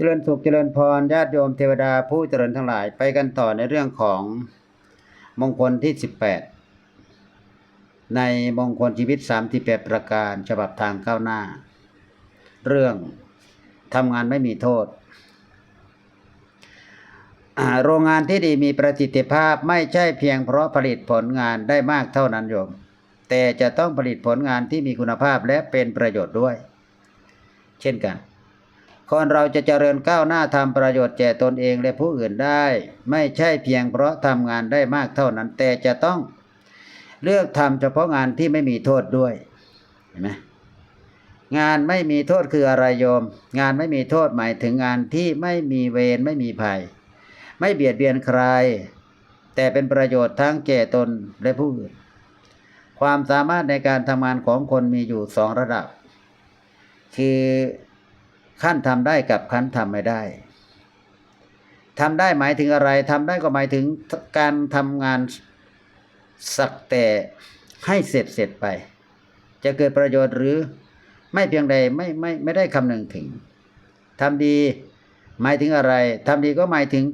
เจริญสุขเจริญพรญาติโยมเทวดาผู้เจริญทั้งหลายไปกันต่อในเรื่องของมงคลที่ 18 ในมงคลชีวิต38ประการ ฉบับทางก้าวหน้า เรื่องทำงานไม่มีโทษ โรงงานที่ดีมีประสิทธิภาพไม่ใช่เพียงเพราะผลิตผลงานได้มากเท่านั้นโยม แต่จะต้องผลิตผลงานที่มีคุณภาพและเป็นประโยชน์ด้วย เช่นกัน คนเราจะเจริญก้าวหน้าทำประโยชน์แก่ตนเองและผู้อื่นได้ ไม่ใช่เพียงเพราะทำงานได้มากเท่านั้น แต่จะต้องเลือกทำเฉพาะงานที่ไม่มีโทษด้วยเห็นไหมงานไม่มีโทษคืออะไรโยม งานไม่มีโทษหมายถึงงานที่ไม่มีเวรไม่มีภัย ไม่เบียดเบียนใคร แต่เป็นประโยชน์ทั้งแก่ตนและผู้อื่น ความสามารถในการทำงานของคนมีอยู่สองระดับ คือ ขั้นทำได้กับขั้นทำไม่ได้ทำได้หมายถึงอะไรทำได้ก็หมายถึงการทำงานสักแต่ให้เสร็จเสร็จไป จะเกิดประโยชน์หรือไม่เพียงใดไม่ไม่ไม่ได้คำนึงถึงทำดีหมายถึงอะไรทำดีก็หมายถึง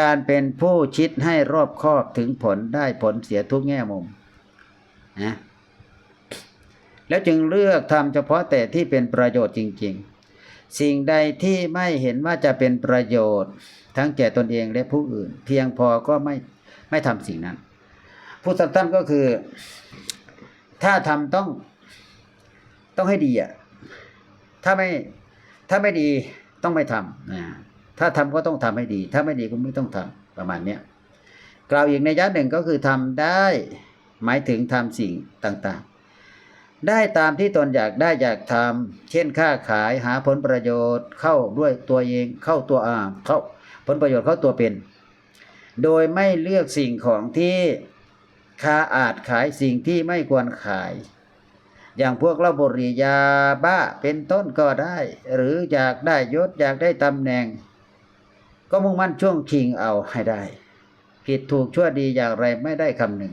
การเป็นผู้คิดให้รอบคอบถึงผลได้ผลเสียทุกแง่มุมนะแล้วจึงเลือกทำเฉพาะแต่ที่เป็นประโยชน์จริง ๆ สิ่งใดที่ไม่เห็นว่าจะเป็นประโยชน์ ทั้งแก่ตนเองและผู้อื่น เพียงพอก็ไม่ไม่ทำสิ่งนั้น ผู้สัท่านก็คือ ถ้าทำต้องต้องให้ดีอะถ้าไม่ถ้าไม่ดีต้องไม่ทำนะถ้าทำก็ต้องทำให้ดี ถ้าไม่ดีก็ไม่ต้องทำประมาณเนี้ยกล่าวอีกในยะหนึ่งก็คือทำได้ หมายถึงทำสิ่งต่างๆ ได้ตามที่ตนอยากได้อยากทำเช่นค้าขายหาผลประโยชน์เข้าด้วยตัวเองเข้าตัวอ่าเข้าผลประโยชน์เข้าตัวเป็น โดยไม่เลือกสิ่งของที่ค้าอาจขายสิ่งที่ไม่ควรขาย อย่างพวกเหล้าบุหรี่ยาบ้าเป็นต้นก็ได้ หรืออยากได้ยศอยากได้ตำแหน่ง ก็มุ่งมั่นช่วงชิงเอาให้ได้ ผิดถูกชั่วดีอย่างไรไม่ได้คำหนึ่ง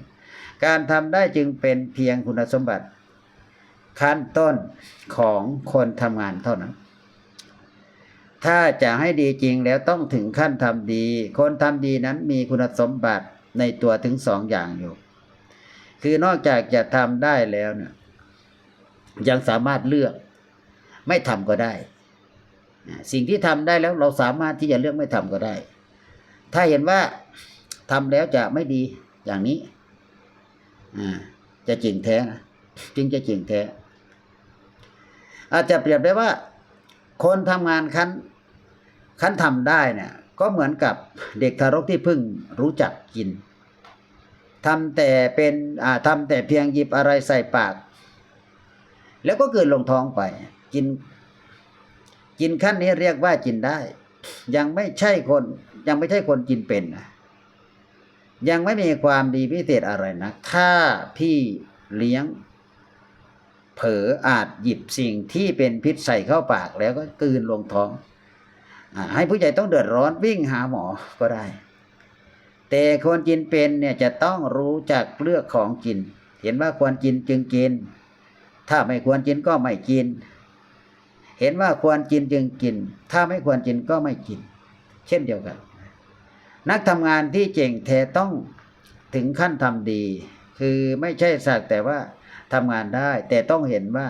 การทำได้จึงเป็นเพียงคุณสมบัติ ขั้นต้นของคนทำงานเท่านั้น ถ้าจะให้ดีจริงแล้วต้องถึงขั้นทำดี คนทำดีนั้นมีคุณสมบัติในตัวถึงสองอย่างอยู่ คือนอกจากจะทำได้แล้วเนี่ยยังสามารถเลือกไม่ทำก็ได้ สิ่งที่ทำได้แล้วเราสามารถที่จะเลือกไม่ทำก็ได้ ถ้าเห็นว่าทำแล้วจะไม่ดีอย่างนี้อ่าจะจริงแท้นะจึงจะจริงแท้ อาจจะเปรียบได้ว่า คนทำงานคันคันทำได้เนี่ยก็เหมือนกับเด็กทารกที่เพิ่งรู้จักกินทำแต่เป็นอ่าทำแต่เพียงหยิบอะไรใส่ปาก แล้วก็เกิดลงท้องไป กิน กินขั้นนี้เรียกว่ากินได้ ยังไม่ใช่คนยังไม่ใช่คนกินเป็นนะยังไม่มีความดีพิเศษอะไรนะ ถ้าพี่เลี้ยง เผลออาจหยิบสิ่งที่เป็นพิษใส่เข้าปากแล้วก็กลืนลงท้องอให้ผู้ใหญ่ต้องเดือดร้อนวิ่งหาหมอก็ได้ แต่คนกินเป็นเนี่ยจะต้องรู้จักเลือกของกิน เห็นว่าควรกินจึงกิน ถ้าไม่ควรกินก็ไม่กิน เห็นว่าควรกินจึงกิน ถ้าไม่ควรกินก็ไม่กิน เช่นเดียวกัน นักทำงานที่เจ๋งแท้ต้องถึงขั้นทำดี คือไม่ใช่สักแต่ว่า ทำงานได้ แต่ต้องเห็นว่า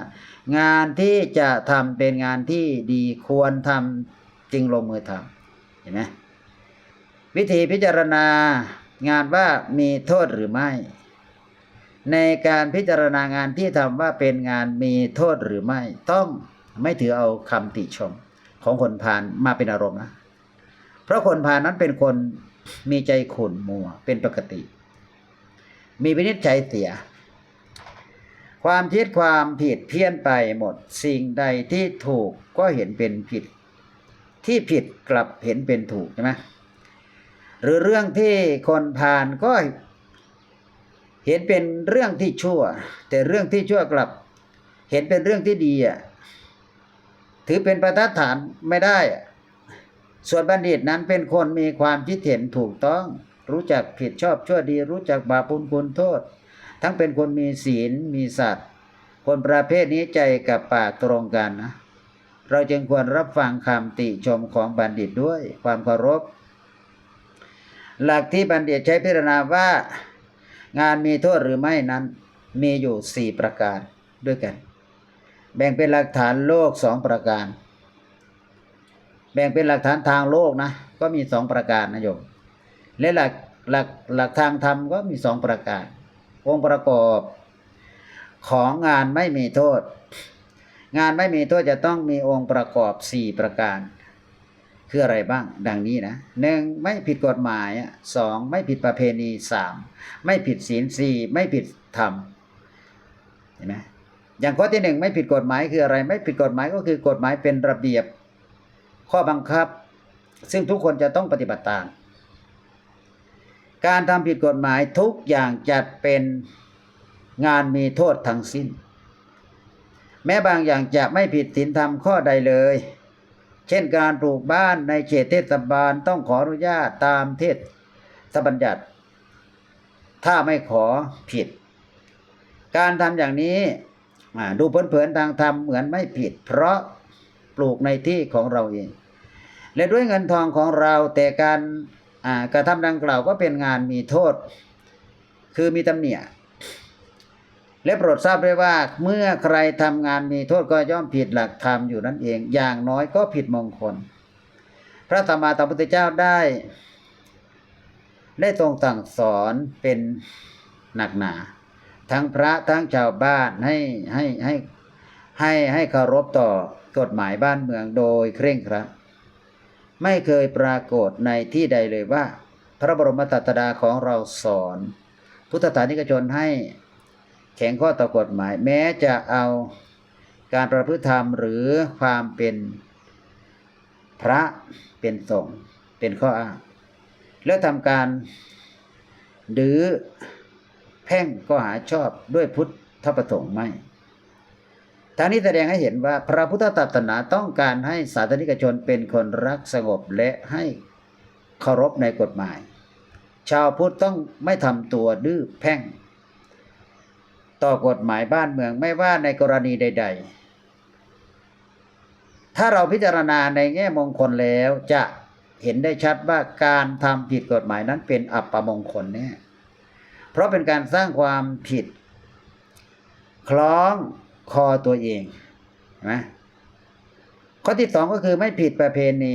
งานที่จะทำเป็นงานที่ดีควรทำจึงลงมือทำเห็นไหมวิธีพิจารณางานว่ามีโทษหรือไม่ ในการพิจารณางานที่ทำว่าเป็นงานมีโทษหรือไม่ ต้องไม่ถือเอาคำติชมของคนพาลมาเป็นอารมณ์นะ เพราะคนพาลนั้นเป็นคนมีใจขุ่นมัวเป็นปกติ มีวินิจฉัยเสีย ความคิดความผิดเพี้ยนไปหมด สิ่งใดที่ถูกก็เห็นเป็นผิด ที่ผิดกลับเห็นเป็นถูกใช่ไหมหรือเรื่องที่คนพาลก็เห็นเป็นเรื่องที่ชั่ว แต่เรื่องที่ชั่วกลับ เห็นเป็นเรื่องที่ดีอะถือเป็นประทัดฐานไม่ได้ ส่วนบัณฑิตนั้นเป็นคนมีความคิดเห็นถูกต้อง รู้จักผิดชอบชั่วดี รู้จักบาปบุญคุณโทษ ทั้งเป็นคนมีศีลมีสัตว์คนประเภทนี้ใจกับปากตรงกันนะ เราจึงควรรับฟังคำติชมของบัณฑิตด้วยความเคารพ หลักที่บัณฑิตใช้พิจารณาว่า งานมีโทษหรือไม่นั้นมีอยู่สี่ประการด้วยกัน แบ่งเป็นหลักฐานโลกสองประการ แบ่งเป็นหลักฐานทางโลกนะ ก็มีสองประการนะโยมและหลักหลักหลักทางธรรมก็มีสองประการ องค์ประกอบ ของงานไม่มีโทษ งานไม่มีโทษจะต้องมีองค์ประกอบสี่ประการ คืออะไรบ้าง ดังนี้นะหนึ่งไม่ผิดกฎหมายสองไม่ผิดประเพณีสามไม่ผิดศีลสี่ไม่ผิดธรรมเห็นไหมอย่างข้อที่หนึ่งไม่ผิดกฎหมายคืออะไร ไม่ผิดกฎหมายก็คือกฎหมายเป็นระเบียบข้อบังคับ ซึ่งทุกคนจะต้องปฏิบัติตาม การทำผิดกฎหมายทุกอย่างจัดเป็นงานมีโทษทั้งสิ้น แม้บางอย่างจะไม่ผิดศีลธรรมข้อใดเลย เช่นการปลูกบ้านในเขตเทศบาลต้องขออนุญาตตามเทศบัญญัติ ถ้าไม่ขอผิด การทำอย่างนี้ดูเผินๆทางธรรมเหมือนไม่ผิด เพราะปลูกในที่ของเราเอง และด้วยเงินทองของเราแต่การ กระทำดังกล่าวก็เป็นงานมีโทษ คือมีตำเนียและโปรดทราบด้วยว่าเมื่อใครทำงานมีโทษก็ย่อมผิดหลักธรรมอยู่นั่นเอง อย่างน้อยก็ผิดมงคล พระสัมมาสัมพุทธเจ้าได้ ได้ทรงสั่งสอนเป็นหนักหนา ทั้งพระทั้งชาวบ้านให้ให้ให้ให้ให้เคารพต่อกฎหมายบ้านเมืองโดยเคร่งครัด ไม่เคยปรากฏในที่ใดเลยว่า พระบรมศาสดาของเราสอน พุทธศาสนิกชนให้แข็งข้อต่อกฎหมาย แม้จะเอาการประพฤติธรรมหรือความเป็นพระเป็นสงฆ์เป็นข้ออ้างแล้วทำการหรือแพ่งก็หาชอบด้วยพุทธประสงค์ไม่ ทางนี้แสดงให้เห็นว่าพระพุทธศาสนาต้องการให้สาธารนิกชนเป็นคนรักสงบและให้เคารพในกฎหมาย ชาวพุทธต้องไม่ทำตัวดื้อแพ่ง ต่อกฎหมายบ้านเมืองไม่ว่าในกรณีใด ๆ ถ้าเราพิจารณาในแง่มงคลแล้วจะเห็นได้ชัดว่าการทำผิดกฎหมายนั้นเป็นอัปปมงคลแน่เพราะเป็นการสร้างความผิด คล้อง คอตัวเองนไหมข้อที่สองก็คือไม่ผิดประเพณี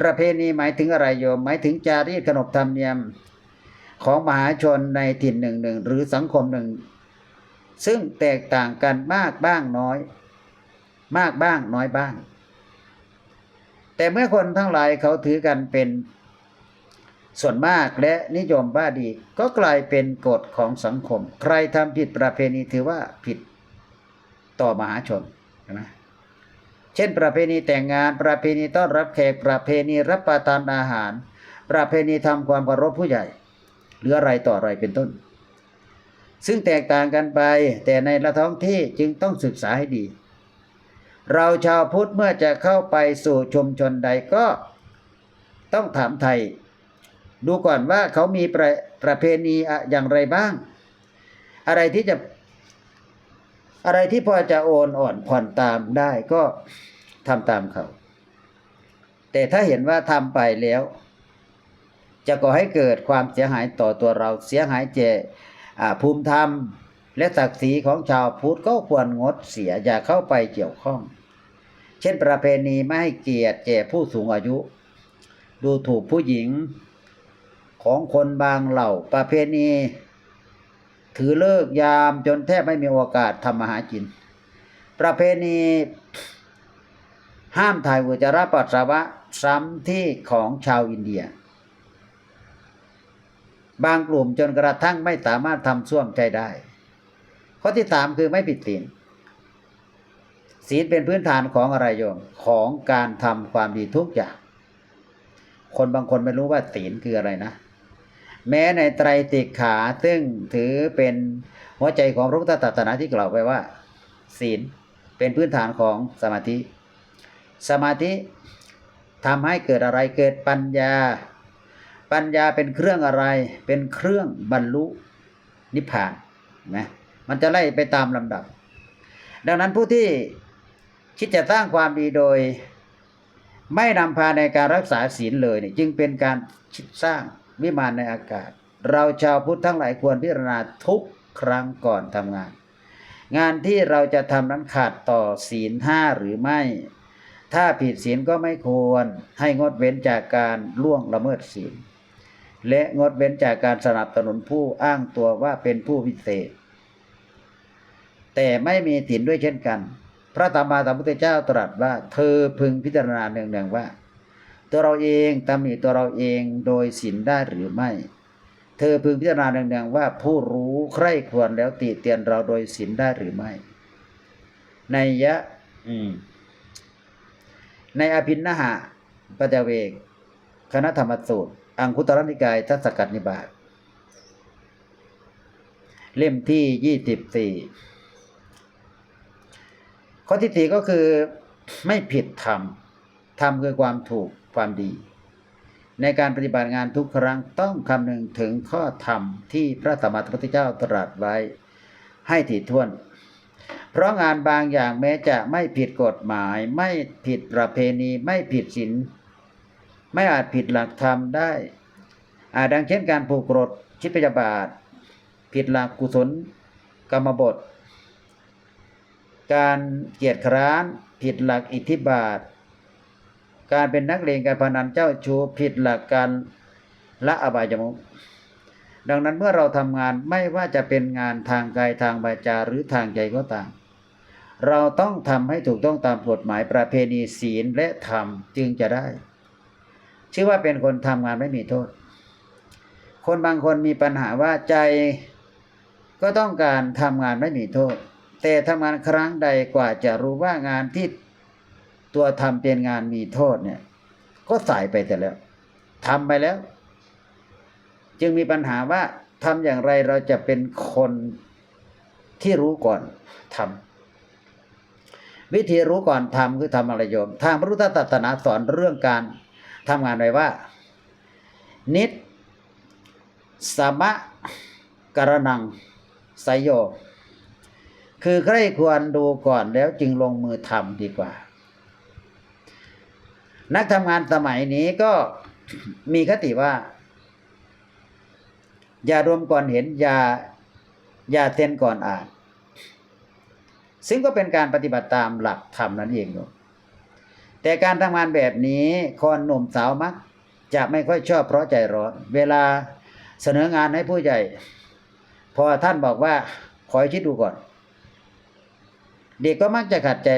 ประเพณีหมายถึงอะไรโยม หมายถึงจารีตขนบธรรมเนียมของมหาชนในถิ่นหนึ่งหนึ่งหรือสังคมหนึ่ง ซึ่งแตกต่างกันมากบ้างน้อย มากบ้างน้อยบ้าง แต่เมื่อคนทั้งหลายเขาถือกันเป็นส่วนมากและนิยมว่าดี ก็กลายเป็นกฎของสังคม ใครทำผิดประเพณีถือว่าผิด ต่อมหาชนใช่ไหมเช่น ประเพณีแต่งงาน ประเพณีต้อนรับแขก ประเพณีรับประทานอาหาร ประเพณีทำความเคารพผู้ใหญ่ หรืออะไรต่ออะไรเป็นต้น ซึ่งแตกต่างกันไป แต่ในละท้องที่จึงต้องศึกษาให้ดี เราชาวพุทธเมื่อจะเข้าไปสู่ชุมชนใดก็ต้องถามไทย ดูก่อนว่าเขามีประประเพณีอย่างไรบ้าง อะไรที่จะ อะไรที่พอจะโอนอ่อนผ่อนตามได้ก็ทำตามเขา แต่ถ้าเห็นว่าทำไปแล้ว จะก่อให้เกิดความเสียหายต่อตัวเราเสียหายแก่อ่าภูมิธรรมและศักดิ์ศรีของชาวพุทธก็ควรงดเสียอย่าเข้าไปเกี่ยวข้อง เช่นประเพณีไม่ให้เกียรติแก่ผู้สูงอายุ ดูถูกผู้หญิงของคนบางเหล่าประเพณี ถือเลิกยามจนแทบไม่มีโอกาสทำมาหากิน ประเพณีห้ามถ่ายอุจจาระปัสสาวะซ้ำที่ของชาวอินเดีย บางกลุ่มจนกระทั่งไม่สามารถทำส้วมใจได้ ข้อที่สามคือไม่ผิดศีลศีลเป็นพื้นฐานของอะไรโยมของการทำความดีทุกอย่าง คนบางคนไม่รู้ว่าศีลคืออะไรนะ แม้ในไตรติกขา ซึ่งถือเป็นหัวใจของพระพุทธศาสนาที่กล่าวไปว่า ศีลเป็นพื้นฐานของสมาธิ สมาธิทำให้เกิดอะไรเกิดปัญญา ปัญญาเป็นเครื่องอะไร เป็นเครื่องบรรลุนิพพานนะมันจะไล่ไปตามลำดับ ดังนั้นผู้ที่คิดจะสร้างความดีโดย ไม่นำพาในการรักษาศีลเลยเนี่ยจึงเป็นการคิดสร้าง วิมานในอากาศ เราชาวพุทธทั้งหลายควรพิจารณาทุกครั้งก่อนทำงาน งานที่เราจะทำนั้นขาดต่อศีลห้าหรือไม่ ถ้าผิดศีลก็ไม่ควรให้งดเว้นจากการล่วงละเมิดศีล และงดเว้นจากการสนับสนุนผู้อ้างตัวว่าเป็นผู้วิเศษ แต่ไม่มีถินด้วยเช่นกัน พระตมมาสัมพุทธเจ้าตรัสว่า เธอพึงพิจารณาเนืองๆว่า ตัวเราเองตำหนิตัวเราเองโดยศีลได้หรือไม่ เธอพึงพิจารณาเนืองๆว่าผู้รู้ใคร่ควรแล้วติเตียนเราโดยศีลได้หรือไม่ในยะอืมในอภินนหะปัจจเวก คณะธรรมสูตร อังคุตรนิกายทัศกัดนิบาตเล่มที่ยี่สิบสี่ข้อที่สี่ก็คือไม่ผิดธรรมธรรมคือความถูก ความดี ในการปฏิบัติงานทุกครั้งต้องคำนึงถึงข้อธรรมที่พระสัมมาสัมพุทธเจ้าตรัสไว้ให้ถี่ถ้วน เพราะงานบางอย่างแม้จะไม่ผิดกฎหมาย ไม่ผิดประเพณีไม่ผิดศีลไม่อาจผิดหลักธรรมได้อาจดังเช่นการผูกกรดชิดพยาบาท ผิดหลักกุศล กรรมบท การเกียรติคร้าน ผิดหลักอิทธิบาท การเป็นนักเลงการพนันเจ้าชู้ผิดหลักการละอบายมุขดังนั้นเมื่อเราทำงานไม่ว่าจะเป็นงานทางกายทางวาจาหรือทางใจก็ตาม เราต้องทำให้ถูกต้องตามกฎหมายประเพณีศีลและธรรมจึงจะได้ ชื่อว่าเป็นคนทำงานไม่มีโทษ คนบางคนมีปัญหาว่าใจก็ต้องการทำงานไม่มีโทษ แต่ทำงานครั้งใดกว่าจะรู้ว่างานที่ ตัวทำเป็นงานมีโทษเนี่ย ก็สายไปแต่แล้วทำไปแล้ว จึงมีปัญหาว่าทำอย่างไรเราจะเป็นคนที่รู้ก่อนทำวิธีรู้ก่อนทำคือทำอะไรโยม ทางพระพุทธศาสนาสอนเรื่องการทำงานไว้ว่า นิดสมะกระนังไสยโย คือใครควรดูก่อนแล้วจึงลงมือทำดีกว่า นักทำงานสมัยนี้ก็มีคติว่า อย่ารวมก่อนเห็น อย่าอย่าเซ็นก่อนอ่าน ซึ่งก็เป็นการปฏิบัติตามหลักธรรมนั่นเองโยมแต่การทำงานแบบนี้คนหนุ่มสาวมัก จะไม่ค่อยชอบเพราะใจร้อน เวลาเสนองานให้ผู้ใหญ่ พอท่านบอกว่าขอคิดดูก่อน เด็กก็มักจะขัดใจ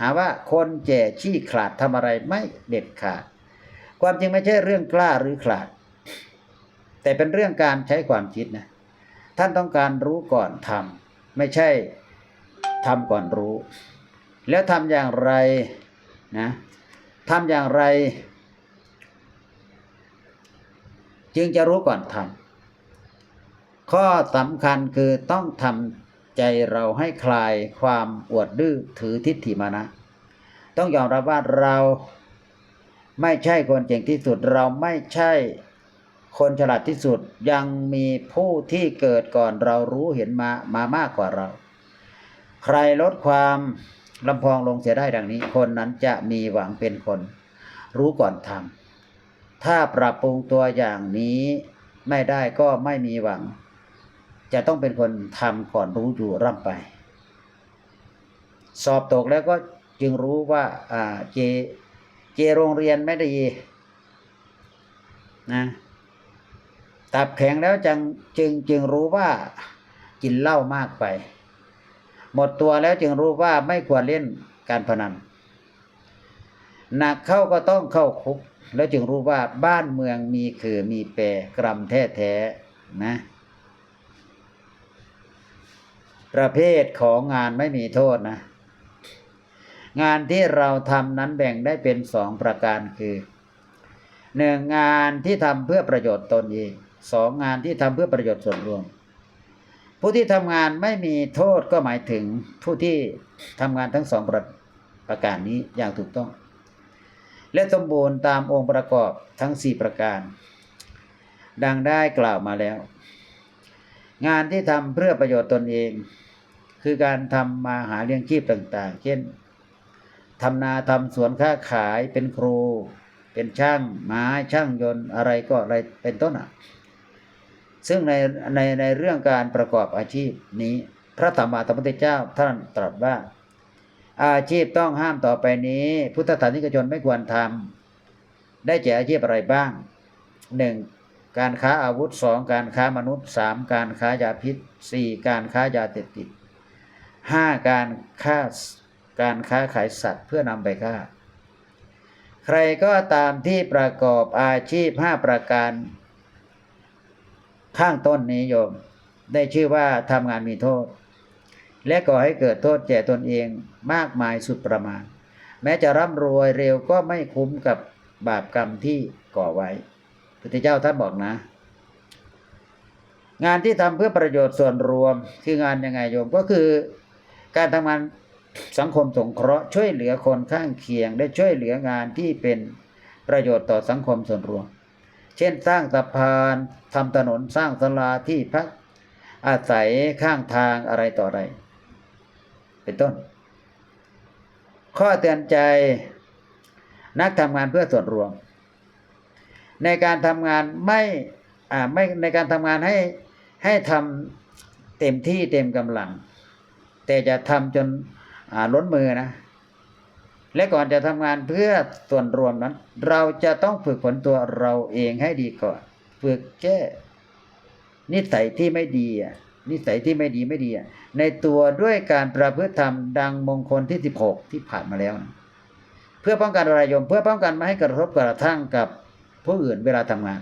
หาว่าคนแก่ชี้ขลาดทำอะไรไม่เด็ดขาด ความจริงไม่ใช่เรื่องกล้าหรือขลาด แต่เป็นเรื่องการใช้ความคิดนะ ท่านต้องการรู้ก่อนทำไม่ใช่ทำก่อนรู้ แล้วทำอย่างไรนะทำอย่างไร จึงจะรู้ก่อนทำข้อสำคัญคือต้องทำ ใจเราให้คลายความอวดดื้อถือทิฏฐิมานะ ต้องยอมรับว่าเราไม่ใช่คนเก่งที่สุด เราไม่ใช่คนฉลาดที่สุดยังมีผู้ที่เกิดก่อนเรารู้เห็นมามามากกว่าเรา ใครลดความลำพองลงเสียได้ดังนี้ คนนั้นจะมีหวังเป็นคน รู้ก่อนทำถ้าปรับปรุงตัวอย่างนี้ไม่ได้ก็ไม่มีหวัง จะต้องเป็นคนทำก่อนรู้อยู่ร่ำไป สอบตกแล้วก็จึงรู้ว่าอ่าเจเจโรงเรียนไม่ด้นะตับแข็งแล้วจึงจึงจึงรู้ว่ากินเหล้ามากไป หมดตัวแล้วจึงรู้ว่าไม่ควรเล่นการพนันหนักเข้าก็ต้องเข้าคุก แล้วจึงรู้ว่าบ้านเมืองมีคือมีแปรกรรมแท้แท้ๆนะ ประเภทของงานไม่มีโทษนะ งานที่เราทำนั้นแบ่งได้เป็นสองประการคือหนึ่งงานที่ทำเพื่อประโยชน์ตนเองสองงานที่ทำเพื่อประโยชน์ส่วนรวม ผู้ที่ทำงานไม่มีโทษก็หมายถึงผู้ที่ทำงานทั้งสองประประการนี้อย่างถูกต้อง และสมบูรณ์ตามองค์ประกอบทั้งสี่ประการ ดังได้กล่าวมาแล้ว งานที่ทำเพื่อประโยชน์ตนเอง คือการทำมาหาเลี้ยงชีพต่างๆ เช่นทำนาทำสวนค้าขายเป็นครู เป็นช่างไม้ช่างยนต์อะไรก็อะไรเป็นต้นอะ ซึ่งในในในเรื่องการประกอบอาชีพนี้พระธรรมาธรรมพุทธเจ้าท่านตรัสว่า อาชีพต้องห้ามต่อไปนี้ พุทธศาสนิกชนไม่ควรทำได้แก่อาชีพอะไรบ้างหนึ่งการค้าอาวุธสองการค้ามนุษย์สามการค้ายาพิษสี่การค้ายาเสพติด ห้าการฆ่าการค้าขายสัตว์เพื่อนำไปฆ่า ใครก็ตามที่ประกอบอาชีพห้าประการ ข้างต้นนี้โยม ได้ชื่อว่าทำงานมีโทษ และก่อให้เกิดโทษแก่ตนเองมากมายสุดประมาณ แม้จะร่ำรวยเร็วก็ไม่คุ้มกับบาปกรรมที่ก่อไว้พุทธเจ้าท่านบอกนะ งานที่ทำเพื่อประโยชน์ส่วนรวมคืองานยังไงโยมก็คือ การทำงานสังคมสงเคราะห์ช่วยเหลือคนข้างเคียง ได้ช่วยเหลืองานที่เป็นประโยชน์ต่อสังคมส่วนรวม เช่นสร้างสะพานทำถนนสร้างศาลาที่พักอาศัยข้างทางอะไรต่ออะไร เป็นต้น ข้อเตือนใจนักทำงานเพื่อส่วนรวม ในการทำงานไม่อ่าไม่ในการทำงานให้ให้ทำเต็มที่เต็มกำลัง แต่จะทำจนล้นมือนะ และก่อนจะทำงานเพื่อส่วนรวมนั้น เราจะต้องฝึกฝนตัวเราเองให้ดีก่อน ฝึกแก้นิสัยที่ไม่ดีอะนิสัยที่ไม่ดีไม่ดีอะในตัวด้วยการประพฤติธรรมดังมงคลที่16ที่ผ่านมาแล้วนะเพื่อป้องกันรโยม เพื่อป้องกันไม่ให้กระทบกระทั่งกับผู้อื่นเวลาทำงาน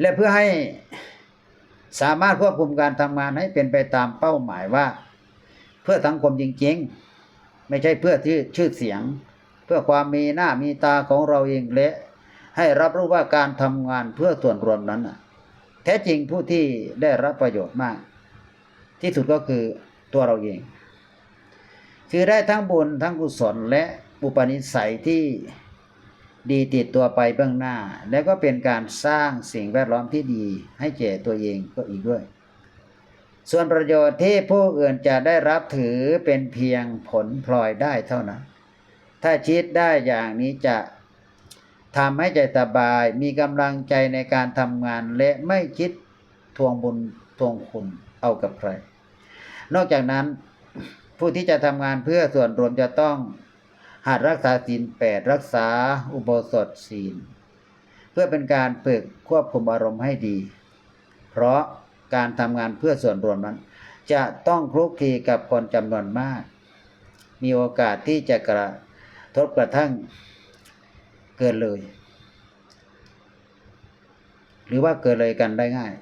และเพื่อให้ สามารถควบคุมการทำงานให้เป็นไปตามเป้าหมายว่า เพื่อสังคมจริงๆ ไม่ใช่เพื่อที่ชื่อเสียง เพื่อความมีหน้ามีตาของเราเองและให้รับรู้ว่าการทำงานเพื่อส่วนรวมนั้นแท้จริงผู้ที่ได้รับประโยชน์มาก ที่สุดก็คือตัวเราเอง คือได้ทั้งบุญทั้งกุศลและอุปนิสัยที่ ดีติดตัวไปเบื้องหน้า แล้วก็เป็นการสร้างสิ่งแวดล้อมที่ดีให้แก่ตัวเองก็อีกด้วย ส่วนประโยชน์ที่ผู้อื่นจะได้รับถือเป็นเพียงผลพลอยได้เท่านั้น ถ้าคิดได้อย่างนี้จะทำให้ใจสบาย มีกำลังใจในการทำงาน และไม่คิดทวงบุญทวงคุณเอากับใคร นอกจากนั้นผู้ที่จะทำงานเพื่อส่วนรวมจะต้อง หัดรักษาศีลแปดรักษาอุโบสถศีล เพื่อเป็นการฝึกควบคุมอารมณ์ให้ดี เพราะการทำงานเพื่อส่วนรวมนั้น จะต้องคลุกคลีกับคนจำนวนมาก มีโอกาสที่จะกระทบกระทั่งเกินเลย หรือว่าเกินเลยกันได้ง่าย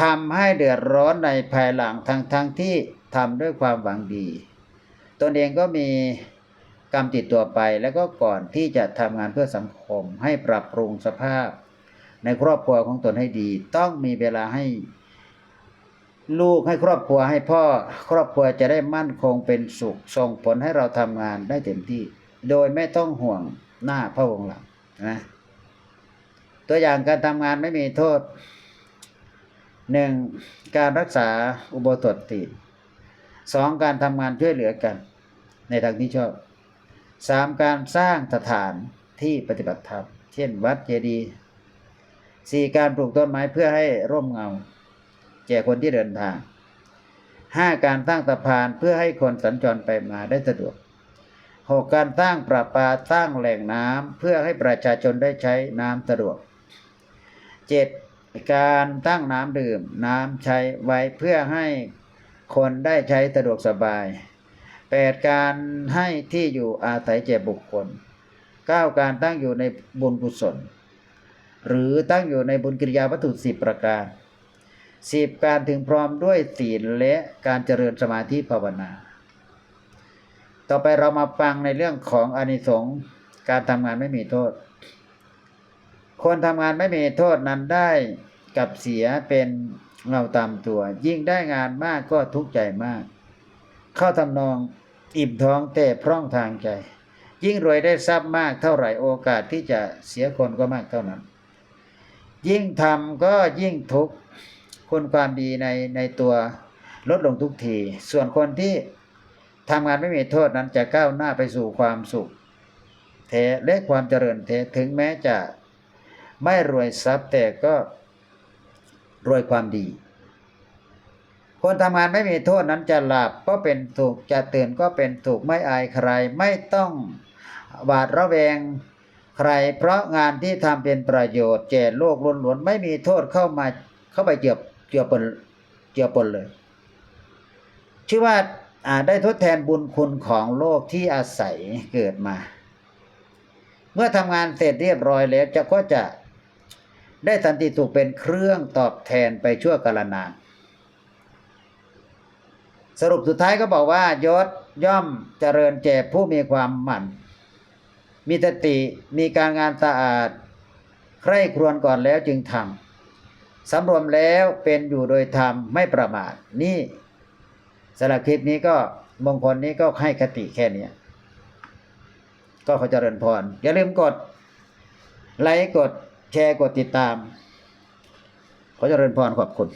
ทำให้เดือดร้อนในภายหลังทั้งทั้งที่ทำด้วยความหวังดี ตนเองก็มี กรรมติดตัวไปแล้วก็ก่อนที่จะทำงานเพื่อสังคมให้ปรับปรุงสภาพ ในครอบครัวของตนให้ดี ต้องมีเวลาให้ลูกให้ครอบครัวให้พ่อครอบครัวจะได้มั่นคงเป็นสุขส่งผลให้เราทำงานได้เต็มที่ โดยไม่ต้องห่วงหน้าพระวงหลังนะตัวอย่างการทำงานไม่มีโทษหนึ่งการรักษาอุโบสถศีลสองการทำงานช่วยเหลือกัน ในทางที่ชอบ สามการสร้างสถานที่ปฏิบัติธรรม เช่นวัดเจดีย์สี่การปลูกต้นไม้เพื่อให้ร่มเงา แก่คนที่เดินทางห้าการสร้างสะพานเพื่อให้คนสัญจรไปมาได้สะดวกหกการสร้างประปาสร้างแหล่งน้ำเพื่อให้ประชาชนได้ใช้น้ำสะดวกเจ็ดการตั้งน้ำดื่ม น้ำใช้ไว้เพื่อให้คนได้ใช้สะดวกสบาย 8. การให้ที่อยู่อาศัยแก่บุคคล 9. การตั้งอยู่ในบุญกุศล หรือตั้งอยู่ในบุญกิริยาวัตถุสิบประการ 10. การถึงพร้อมด้วยศีลและการเจริญสมาธิภาวนา ต่อไปเรามาฟังในเรื่องของอนิสงส์การทำงานไม่มีโทษ คนทำงานไม่มีโทษนั้นได้กับเสียเป็นเงาตามตัว ยิ่งได้งานมากก็ทุกข์ใจมาก เข้าทำนอง อิ่มท้องแต่พร่องทางใจ ยิ่งรวยได้ทรัพย์มากเท่าไหร่โอกาสที่จะเสียคนก็มากเท่านั้น ยิ่งทำก็ยิ่งทุกข์คุณความดีในในตัวลดลงทุกที ส่วนคนที่ทำงานไม่มีโทษนั้นจะก้าวหน้าไปสู่ความสุขแท้และความเจริญแท้ถึงแม้จะไม่รวยทรัพย์แต่ก็รวยความดี คนทำงานไม่มีโทษนั้นจะหลับก็เป็นถูกจะตื่นก็เป็นถูกไม่อายใครไม่ต้องหวาดระแวงใคร เพราะงานที่ทำเป็นประโยชน์แก่โลกล้วนๆไม่มีโทษเข้ามาเข้าไปเกี่ยวเกี่ยวปนเกี่ยวปนเลย ชื่อว่าอ่าได้ทดแทนบุญคุณของโลกที่อาศัยเกิดมา เมื่อทำงานเสร็จเรียบร้อยแล้วจะก็จะได้สันติสุขเป็นเครื่องตอบแทนไปชั่วกาลนาน สรุปสุดท้ายก็บอกว่ายศย่อมเจริญแก่ผู้มีความหมั่น มีสติมีการงานสะอาด ใคร่ครวญก่อนแล้วจึงทำสำรวมแล้วเป็นอยู่โดยธรรมไม่ประมาทนี่สำหรับคลิปนี้ก็มงคลนี้ก็ให้คติแค่เนี้ก็ขอเจริญพร อย่าลืมกด ไลค์กดแชร์กดติดตาม ขอเจริญพรขอบคุณ